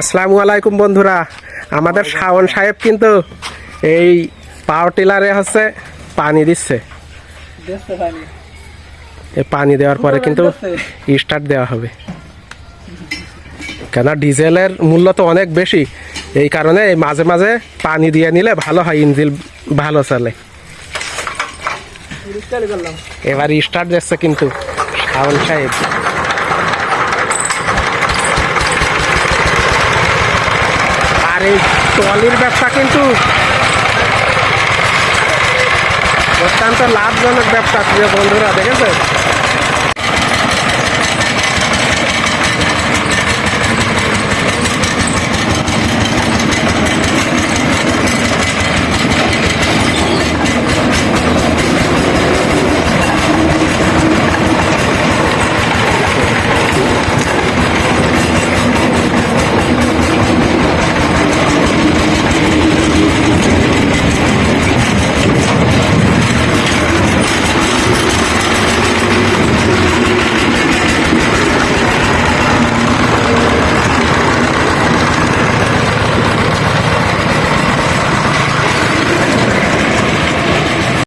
আসসালামু আলাইকুম বন্ধুরা। আমাদের শাওন সাহেব কিন্তু এই পাওয়ার টিলারে হচ্ছে পানি দিচ্ছে। এই পানি দেওয়ার পরে কিন্তু স্টার্ট দেওয়া হবে। কেন ডিজেলের মূল্য তো অনেক বেশি। এই কারণে মাঝে মাঝে পানি দিয়ে নিলে ভালো হয় ইঞ্জিল ভালো চলে। এবার স্টার্ট দিচ্ছে কিন্তু শাওন সাহেব। আর এই ট্রলির ব্যবসা কিন্তু অত্যন্ত লাভজনক ব্যবসা প্রিয় বন্ধুরা দেখেছে